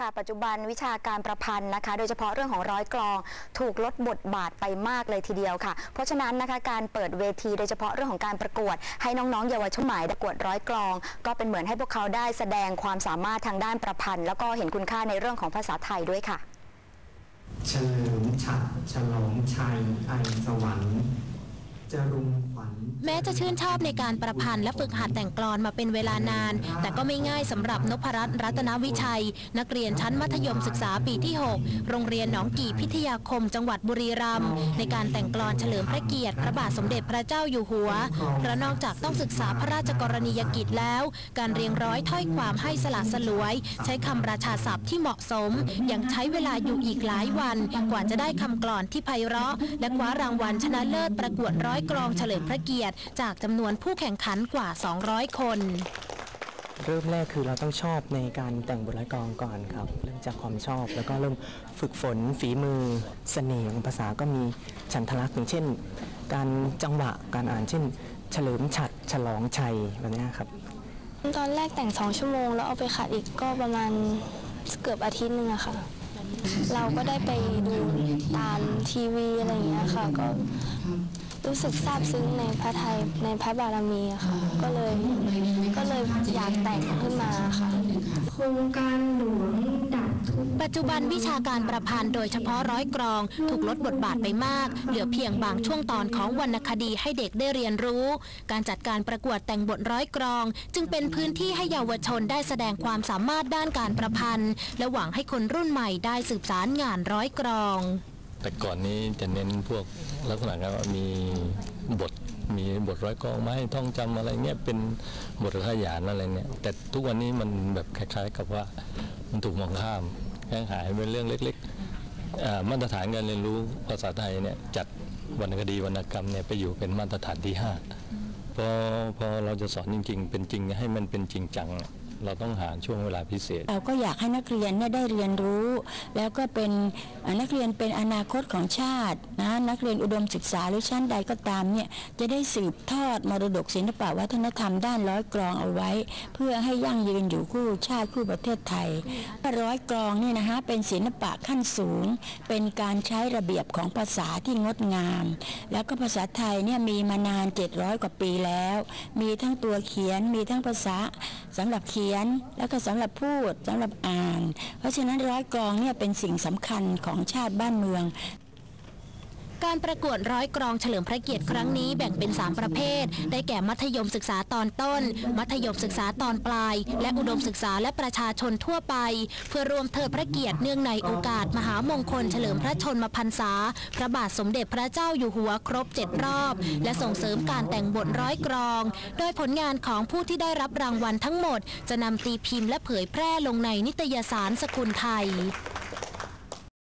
ค่ะปัจจุบันวิชาการประพันธ์นะคะ โดยเฉพาะเรื่องของร้อยกลอง ถูกลดบทบาทไปมากเลยทีเดียวค่ะ เพราะฉะนั้นนะคะการเปิดเวที โดยเฉพาะเรื่องของการประกวด ให้น้องๆ เยาวชนหมายประกวดร้อยกลอง ก็เป็นเหมือนให้พวกเขาได้แสดงความสามารถทางด้านประพันธ์ แล้วก็เห็นคุณค่าในเรื่องของภาษาไทยด้วยค่ะ เฉลิมฉัดฉลองชัยไอสวรรค์จรุง แม้จะชื่นชอบในการประพันธ์และฝึกหัดแต่งกลอนมาเป็นเวลานาน แต่ก็ไม่ง่ายสำหรับนพรัตน์รัตนวิชัย นักเรียนชั้นมัธยมศึกษาปีที่ 6 โรงเรียนหนองกี่พิทยาคม จังหวัดบุรีรัมย์ในการแต่งกลอนเฉลิมพระเกียรติพระบาทสมเด็จพระเจ้าอยู่หัวเพราะนอกจากต้องศึกษาพระราชกรณียกิจแล้ว การเรียงร้อยถ้อยความให้สละสลวย ใช้คำราชาศัพท์ที่เหมาะสมยังใช้เวลาอยู่อีกหลายวัน กว่าจะได้คำกลอนที่ไพเราะ และคว้ารางวัลชนะเลิศประกวดร้อยกลองเฉลิมพระเกียรติ จากจำนวนผู้แข่งขันกว่า 200 คน เริ่มแรกคือเราต้องชอบในการแต่งบทร้อยกลองก่อนครับ เริ่มจากความชอบแล้วก็เริ่มฝึกฝนฝีมือเสน่ห์ของภาษาก็มีฉันทลักษณ์อย่างเช่น การจังหวะการอ่านเช่น เฉลิมฉัดฉลองชัยแบบเนี้ยครับ ตอนแรกแต่งสองชั่วโมง แล้วเอาไปขัดอีกก็ประมาณเกือบอาทิตย์หนึงอะค่ะเราก็ได้ไปดูตามทีวีอะไรอย่างเงี้ยค่ะ ก็ รู้สึกซาบซึ้งในพระไทยในพระบารมีอะค่ะ ก็เลยก็เลยอยากแต่งขึ้นมาค่ะ โครงการหลวงดับทุกข์ปัจจุบันวิชาการประพันธ์โดยเฉพาะร้อยกรอง ถูกลดบทบาทไปมาก เหลือเพียงบางช่วงตอนของวรรณคดีให้เด็กได้เรียนรู้ การจัดการประกวดแต่งบทร้อยกรอง จึงเป็นพื้นที่ให้เยาวชนได้แสดงความสามารถด้านการประพันธ์ และหวังให้คนรุ่นใหม่ได้สืบสารงานร้อยกรอง แต่ก่อนนี้จะเน้นพวกลักษณะการว่ามีบทมีบทร้อยกองมาให้ท่องจำอะไรเงี้ยเป็นบทขยานอะไรเนี่ย แต่ทุกวันนี้มันแบบคล้ายๆกับว่ามันถูกมองข้ามแค่หายเป็นเรื่องเล็กๆมาตรฐานการเรียนรู้ภาษาไทยเนี่ยจัดวรรณคดีวรรณกรรมเนี่ยไปอยู่เป็นมาตรฐานที่ห้าพอพอเราจะสอนจริง ๆ เป็นจริงให้มันเป็นจริงจัง เราต้องหาช่วงเวลาพิเศษ เราก็อยากให้นักเรียนเนี่ยได้เรียนรู้ แล้วก็เป็นนักเรียนเป็นอนาคตของชาตินะนักเรียนอุดมศึกษาหรือชั้นใดก็ตามเนี่ยจะได้สืบทอดมรดกศิลปะวัฒนธรรมด้านร้อยกลองเอาไว้ เพื่อให้ยั่งยืนอยู่คู่ชาติคู่ประเทศไทยร้อยกลองเนี่ยนะฮะเป็นศิลปะขั้นสูง เป็นการใช้ระเบียบของภาษาที่งดงาม แล้วก็ภาษาไทยเนี่ยมีมานาน 700 กว่าปีแล้ว มีทั้งตัวเขียนมีทั้งภาษา สำหรับเขียนแล้วก็สำหรับพูดสำหรับอ่าน เพราะฉะนั้นร้อยกรองเนี่ยเป็นสิ่งสำคัญของชาติบ้านเมือง การประกวดร้อยกรองเฉลิมพระเกียรติครั้งนี้แบ่งเป็น 3 ประเภท ได้แก่มัธยมศึกษาตอนต้น มัธยมศึกษาตอนปลาย และอุดมศึกษาและประชาชนทั่วไป เพื่อรวมเทิดพระเกียรติเนื่องในโอกาส มหามงคลเฉลิมพระชนมพรรษา พระบาทสมเด็จพระเจ้าอยู่หัวครบ 7 รอบ และส่งเสริมการแต่งบทร้อยกรอง โดยผลงานของผู้ที่ได้รับรางวัลทั้งหมด จะนำตีพิมพ์และเผยแพร่ลงในนิตยสารสกุลไทย